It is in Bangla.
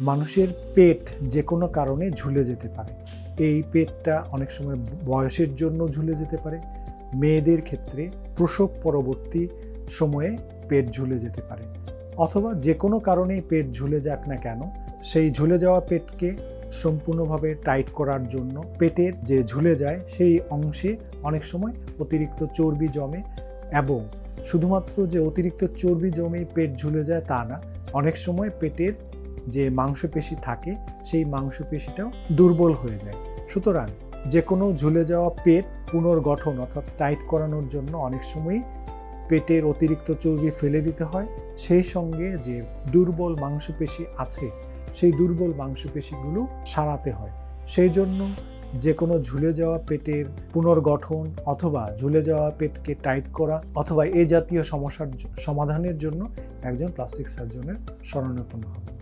মানুষের পেট যে কোনো কারণে ঝুলে যেতে পারে। এই পেটটা অনেক সময় বয়সের জন্য ঝুলে যেতে পারে। মেয়েদের ক্ষেত্রে প্রসব পরবর্তী সময়ে পেট ঝুলে যেতে পারে। অথবা যে কোনো কারণেই পেট ঝুলে যাক না কেন, সেই ঝুলে যাওয়া পেটকে সম্পূর্ণভাবে টাইট করার জন্য পেটের যে ঝুলে যায়, সেই অংশে অনেক সময় অতিরিক্ত চর্বি জমে এবং শুধুমাত্র যে অতিরিক্ত চর্বি জমে পেট ঝুলে যায় তা না, অনেক সময় পেটের যে মাংসপেশি থাকে, সেই মাংসপেশিটাও দুর্বল হয়ে যায়। সুতরাং যে কোনো ঝুলে যাওয়া পেট পুনর্গঠন অর্থাৎ টাইট করানোর জন্য অনেক সময়ই পেটের অতিরিক্ত চর্বি ফেলে দিতে হয়। সেই সঙ্গে যে দুর্বল মাংসপেশি আছে, সেই দুর্বল মাংসপেশিগুলো সারাতে হয়। সেই জন্য যে কোনো ঝুলে যাওয়া পেটের পুনর্গঠন অথবা ঝুলে যাওয়া পেটকে টাইট করা অথবা এ জাতীয় সমস্যার সমাধানের জন্য একজন প্লাস্টিক সার্জনের শরণাপন্ন হবে